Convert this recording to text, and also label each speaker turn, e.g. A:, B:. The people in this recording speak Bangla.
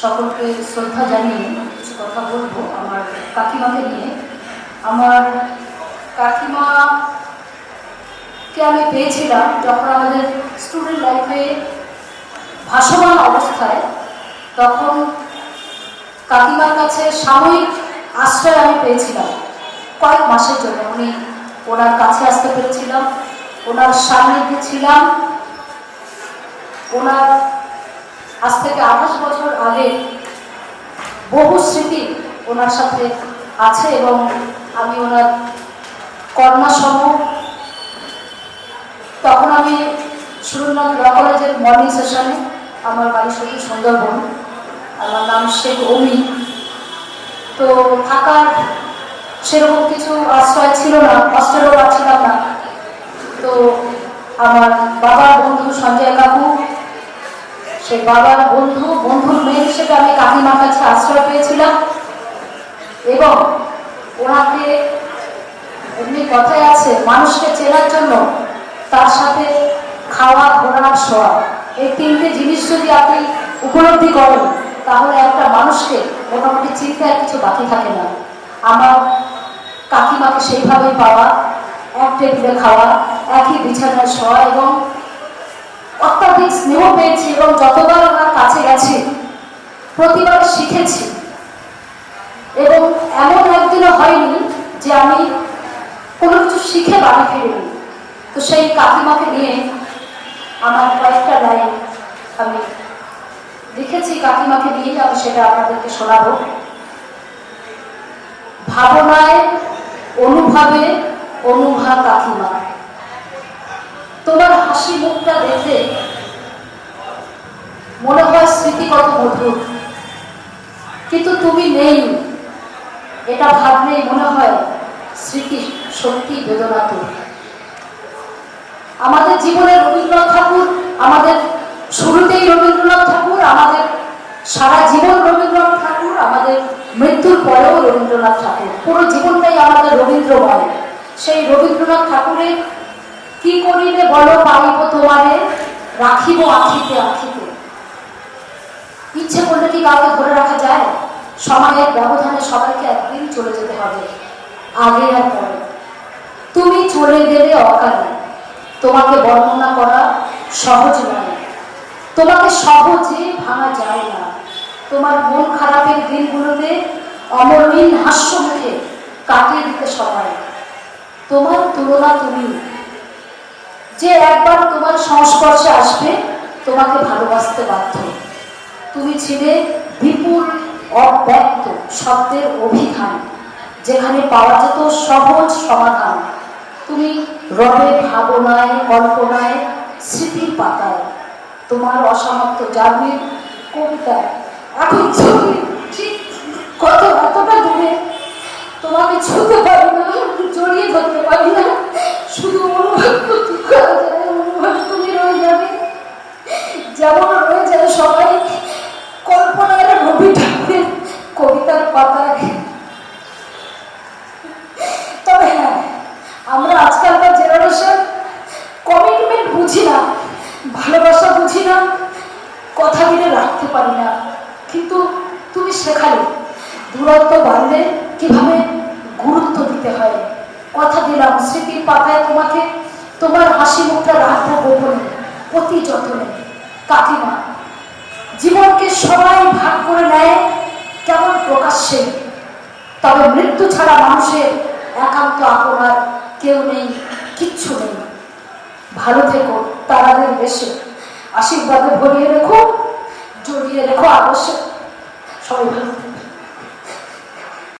A: সকলকে শ্রদ্ধা জানিয়ে কিছু কথা বলব আমার কাকিমাকে নিয়ে। আমার কাকিমাকে আমি পেয়েছিলাম যখন আমাদের স্টুডেন্ট লাইফে ভাসমান অবস্থায়, তখন কাকিমার কাছে সাময়িক আশ্রয় আমি পেয়েছিলাম। কয়েক মাসের জন্য উনি ওনার কাছে আসতে পেরেছিলাম, ওনার সান্নিধ্যে ছিলাম ওনার আজ থেকে আঠাশ বছর আগে বহু স্মৃতি ওনার সাথে আছে এবং আমি ওনার কন্যা সম তখন আমি সুরনাথ ল কলেজের মর্নিং সেশনে আমার বাড়ি সত্যি সুন্দরবন। আমার নাম শেখ অমি। তো থাকার সেরকম কিছু আশ্রয় ছিল না হস্টেলও পাচ্ছিলাম না। তো আমার বাবার বন্ধু সঞ্জয় কাকু সেই বাবার বন্ধু, বন্ধুর মেয়ে হিসেবে আমি কাকিমার কাছে আশ্রয় পেয়েছিলাম। এবং ওনাকে এমনি কথায় আছে, মানুষকে চেনার জন্য তার সাথে খাওয়া ঘোরা শোয়া। এই তিনটে জিনিস যদি আপনি উপলব্ধি করেন, তাহলে একটা মানুষকে মোটামুটি চিন্তায় কিছু বাকি থাকে না। আমার কাকিমাকে সেইভাবেই পাওয়া, এক টেবিলে খাওয়া, একই বিছানায় শোয়া এবং অত্যাধিক স্নেহ পেয়েছি। যতবার ওনার কাছে গেছি প্রতিবার শিখেছি। এবং এমন একদিনও হয়নি যে আমি কোনো কিছু শিখে বাড়ি ফিরিনি। তো সেই কাকিমাকে নিয়ে আমার কয়েকটা লাইন আমি লিখেছি, কাকিমাকে নিয়ে আমি সেটা আপনাদেরকে শোনাবো। ভাবনায় অনুভাবে অনুভা কাকিমা। তোমার হাসি মুখটা দেখে মনে হয় স্মৃতি কত মধুর। কিন্তু তুমি নেই। এটা ভাবলেই মনে হয় স্মৃতি সত্যি বেদনাতুর আমাদের জীবনে রবীন্দ্রনাথ ঠাকুর, আমাদের শুরুতেই রবীন্দ্রনাথ ঠাকুর, আমাদের সারা জীবন রবীন্দ্রনাথ ঠাকুর, আমাদের মৃত্যুর পরেও রবীন্দ্রনাথ ঠাকুর। পুরো জীবনটাই আমাদের রবীন্দ্র রবীন্দ্রময় সেই রবীন্দ্রনাথ ঠাকুরের কি করিলে বলো পাইব তোমারে? রাখিব আখিতে আখিতে ইচ্ছে করলে কি কাউকে ধরে রাখা যায়? সময়ের ব্যবধানে সবাইকে একদিন চলে যেতে হবে, আগে আর পরে। তুমি চলে গেলে অকালে। তোমাকে বর্ণনা করা সহজ নয়। তোমাকে সহজে ভাঙা যায় না। তোমার মন খারাপের দিনগুলোতে অমলিন হাস্য মুখে কাটিয়ে দিতে সবাই। তোমার তুলনা তুমি। যে একবার তোমার সংস্পর্শে আসবে, তোমাকে ভালোবাসতে বাধ্য। তুমি ছিলে বিপুল অব্যক্ত শব্দের অভিধান, যেখানে পাওয়া যেত সহজ সমাধান। তুমি রবে ভাবনায়, কল্পনায়, স্মৃতির পাতায়। তোমার অসমাপ্ত জাগরির কবিতায় এখন ছবি, ঠিক, কত, এতটা দূরে। তোমাকে ছুতে পারি না, জড়িয়ে ধরতে বুঝি না, ভালোবাসা বুঝি না, কথা দিলে রাখতে পারি না। কিন্তু তুমি শেখালে, দূরত্ব বাড়লে কীভাবে গুরুত্ব দিতে হয়। কথা দিলাম, স্মৃতির পাতায় তোমাকে, তোমার হাসি মুখটা রাখব গোপনে, অতি যত্নে। কাকিমা জীবনকে সবাই ভাগ করে নেয় কেমন প্রকাশ্যে? তবে মৃত্যু ছাড়া মানুষের একান্ত আপনার কেউ নেই, কিচ্ছু নেই। ভালো থেকো তারাদের বেশে আশীর্বাদে ভরিয়ে রেখো জড়িয়ে রেখো আবশ্যক সবাই ভালো।